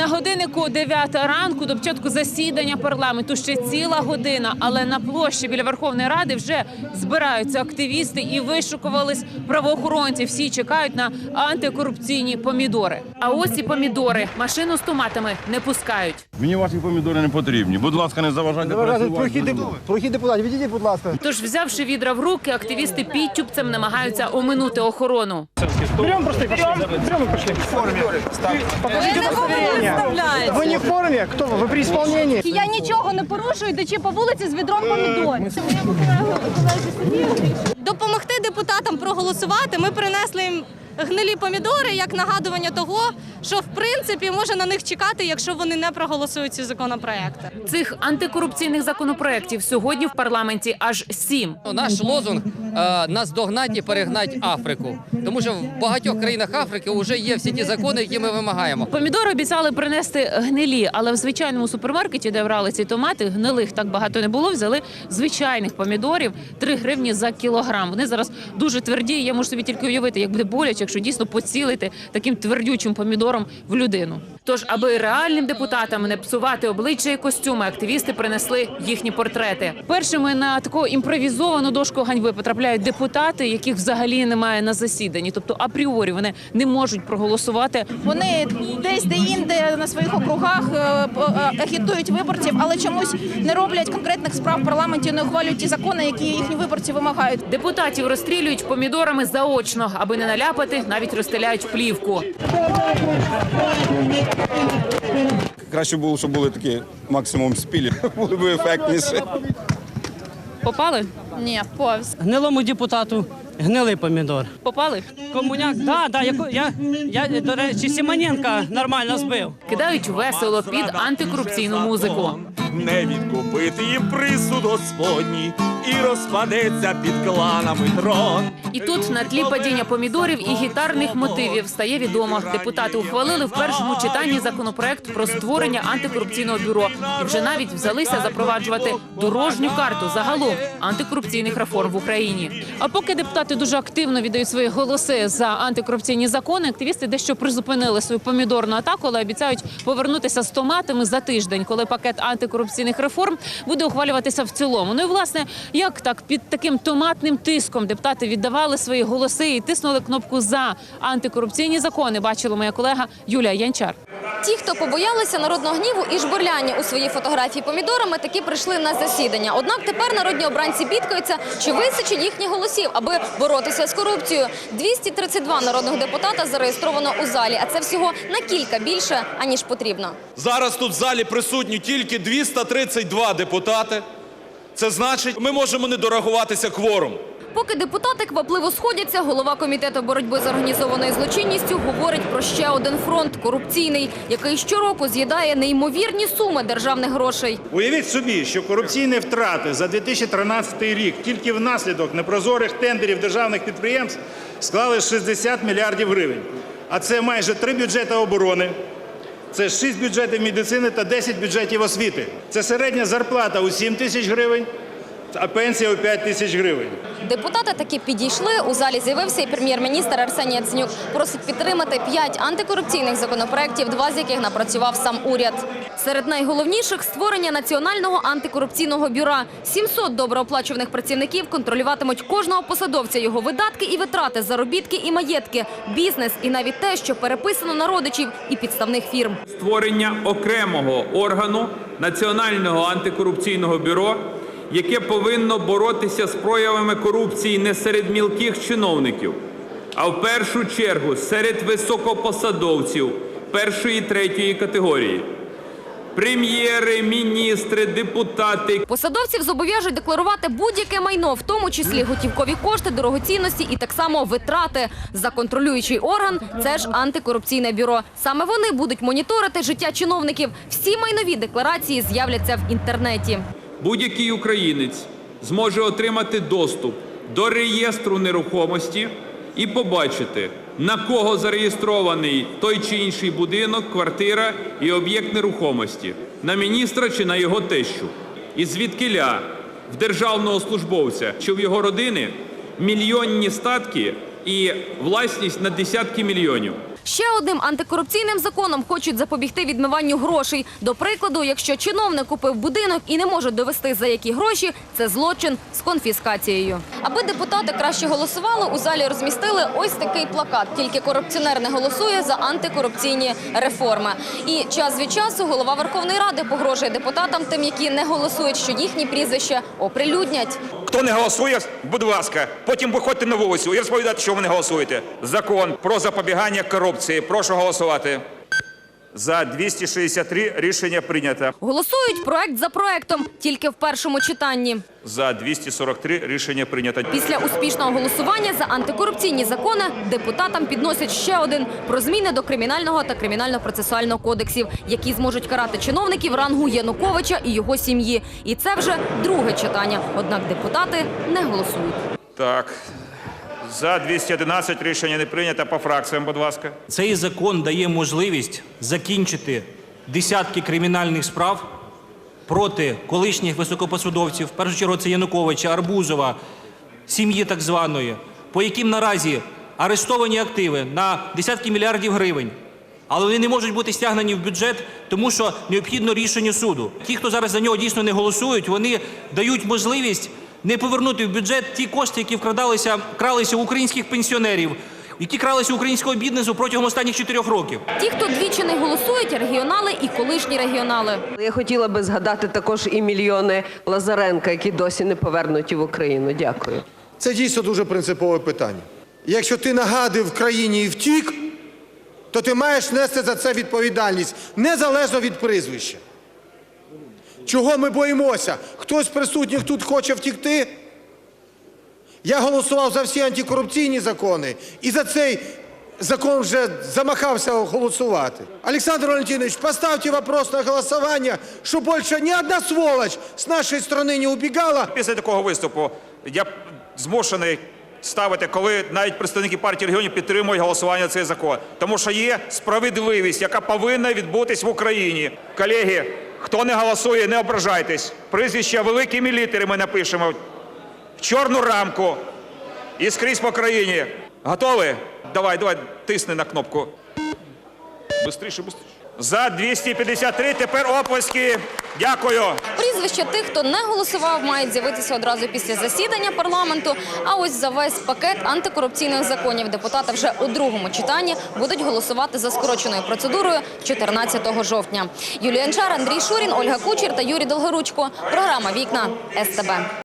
На годиннику 9 ранку до початку засідання парламенту ще ціла година, але на площі біля Верховної Ради вже збираються активісти і вишукувались правоохоронці. Всі чекають на антикорупційні помідори. А ось і помідори. Машину з томатами не пускають. Мені ваші помідори не потрібні. Будь ласка, не заважайте прохід, депутатів, відійдіть, будь ласка. Тож, взявши відра в руки, активісти підтюпцем намагаються оминути охорону. Берем просто и пошли. Берем и пошли. В форме Покажите удостоверение. Вы не в форме? Кто вы? Вы при исполнении? Я нічого не порушую, йдучи по вулиці з відром помідорів. Допомогти депутатам проголосувати. Ми принесли їм гнилі помідори як нагадування того, що в принципі може на них чекати, якщо вони не проголосують ці законопроекти. Цих антикорупційних законопроєктів сьогодні в парламенті аж сім. Ну, Наш лозунг е, нас догнать і перегнать Африку, тому що в багатьох країнах Африки вже є всі ті закони, які ми вимагаємо. Помідори обіцяли принести гнилі, але в звичайному супермаркеті, де брали ці томати, гнилих так багато не було. Взяли звичайних помідорів 3 гривні за кілограм. Вони зараз дуже тверді. Я можу собі тільки уявити, як буде боляче, якщо дійсно поцілити таким твердючим помідором в людину. Тож, аби реальним депутатам не псувати обличчя і костюми, активісти принесли їхні портрети. Першими на таку імпровізовану дошку ганьби потрапляють депутати, яких взагалі немає на засіданні. Тобто апріорі вони не можуть проголосувати Вони десь де інде на своїх округах е, е, агітують виборців, але чомусь не роблять конкретних справ в парламенті, не ухвалюють ті закони, які їхні виборці вимагають. Депутатів розстрілюють помідорами заочно, аби не наляпати, навіть розстеляють плівку. Краще було, щоб були такі максимум спілі, було б ефектніше. Попали? Ні, повз. Гнилому депутату гнилий помідор. Попали? Комуняк, да, да, яко- я, я, до речі, Сімоненка нормально збив. Кидають весело під антикорупційну музику. не відкупити їм присуд Господній і розпадеться під кланами трон. І тут на тлі падіння помідорів і гітарних мотивів стає відомо. Депутати ухвалили в першому читанні законопроект про створення антикорупційного бюро і вже навіть взялися запроваджувати дорожню карту загалом антикорупційних реформ в Україні. А поки депутати дуже активно віддають свої голоси за антикорупційні закони, активісти дещо призупинили свою помідорну атаку, але обіцяють повернутися з томатами за тиждень, коли пакет антикорупційних реформ буде ухвалюватися в цілому. Ну і власне, як так під таким томатним тиском депутати віддавали свої голоси і тиснули кнопку за антикорупційні закони. Бачила моя колега Юлія Янчар. Ті, хто побоялися народного гніву і жбурляння у своїй фотографії помідорами, таки прийшли на засідання. Однак тепер народні обранці бідкаються, чи висичить їхніх голосів, аби боротися з корупцією. 232 народних депутата зареєстровано у залі, а це всього на кілька більше аніж потрібно. Зараз тут в залі присутні тільки 232 депутати. Це значить, ми можемо не дорахуватися кворум. Поки депутати квапливо сходяться, голова комітету боротьби з організованою злочинністю говорить про ще один фронт корупційний, який щороку з'їдає неймовірні суми державних грошей. Уявіть собі, що корупційні втрати за 2013 рік тільки внаслідок непрозорих тендерів державних підприємств склали 60 мільярдів гривень. А це майже три бюджети оборони, це 6 бюджетів медицини та 10 бюджетів освіти. Це середня зарплата у 7 тисяч гривень, а пенсія у 5 тисяч гривень. Депутати таки підійшли. У залі з'явився і прем'єр-міністр Арсеній Яценюк. Просить підтримати п'ять антикорупційних законопроєктів, два з яких напрацював сам уряд. Серед найголовніших – створення Національного антикорупційного бюро. 700 доброоплачуваних працівників контролюватимуть кожного посадовця, його видатки і витрати, заробітки і маєтки, бізнес і навіть те, що переписано на родичів і підставних фірм. створення окремого органу Національного антикорупційного бюро, яке повинно боротися з проявами корупції не серед мілких чиновників, а в першу чергу серед високопосадовців першої третьої категорії. Прем'єри, міністри, депутати, Посадовців зобов'яжуть декларувати будь-яке майно, в тому числі готівкові кошти, дорогоцінності і так само витрати. За контролюючий орган – це ж антикорупційне бюро. Саме вони будуть моніторити життя чиновників. Всі майнові декларації з'являться в інтернеті. Будь-який українець зможе отримати доступ до реєстру нерухомості і побачити, на кого зареєстрований той чи інший будинок, квартира і об'єкт нерухомості, на міністра чи на його тещу. І звідкиля в державного службовця чи в його родини мільйонні статки і власність на десятки мільйонів. Ще одним антикорупційним законом хочуть запобігти відмиванню грошей. До прикладу, якщо чиновник купив будинок і не може довести за які гроші, це злочин з конфіскацією. Аби депутати краще голосували, у залі розмістили ось такий плакат. Тільки корупціонер не голосує за антикорупційні реформи. І час від часу голова Верховної Ради погрожує депутатам, тим, які не голосують, що їхні прізвища оприлюднять. Хто не голосує, будь ласка, потім виходьте на вулицю і розповідати, що ви не голосуєте. Закон про запобігання корупції. Прошу голосувати. За 263 рішення прийнято. Голосують проект за проектом, тільки в першому читанні. За 243 рішення прийнято. Після успішного голосування за антикорупційні закони депутатам підносять ще один про зміни до кримінального та кримінально-процесуального кодексів, які зможуть карати чиновників рангу Януковича і його сім'ї. І це вже друге читання. Однак депутати не голосують. Так. За 211 рішення не прийнято. По фракціям, будь ласка. Цей закон дає можливість закінчити десятки кримінальних справ проти колишніх високопосадовців, в першу чергу це Януковича, Арбузова, сім'ї так званої, по яким наразі арештовані активи на десятки мільярдів гривень. Але вони не можуть бути стягнені в бюджет, тому що необхідно рішення суду. Ті, хто зараз за нього дійсно не голосують, вони дають можливість не повернути в бюджет ті кошти, які вкрадалися, кралися у українських пенсіонерів, які кралися українського бізнесу протягом останніх чотирьох років. Ті, хто двічі не голосують, регіонали і колишні регіонали. Я хотіла би згадати також і мільйони Лазаренка, які досі не повернуті в Україну. Дякую. Це дійсно дуже принципове питання. Якщо ти нагадив країні і втік, то ти маєш нести за це відповідальність, незалежно від прізвища. Чого ми боїмося? Хтось з присутніх тут хоче втікти? Я голосував за всі антикорупційні закони і за цей закон вже замахався голосувати. Олександр Валентинович, поставьте вопрос на голосування, щоб більше ні одна сволочь з нашої країни не убігала. Після такого виступу я змушений ставити, коли навіть представники партії регіонів підтримують голосування за цей закон. Тому що є справедливість, яка повинна відбутись в Україні. Колеги, хто не голосує, не ображайтесь. Прізвища великими літерами напишемо в чорну рамку і скрізь по країні. Готові? Давай, давай, тисни на кнопку. Бистріше, бистріше. За 253, тепер оплески. Дякую. Прізвища тих, хто не голосував, мають з'явитися одразу після засідання парламенту. А ось за весь пакет антикорупційних законів депутати вже у другому читанні будуть голосувати за скороченою процедурою 14 жовтня. Юлія Анчар, Андрій Шурін, Ольга Кучер та Юрій Долгоручко. Програма Вікна СТБ.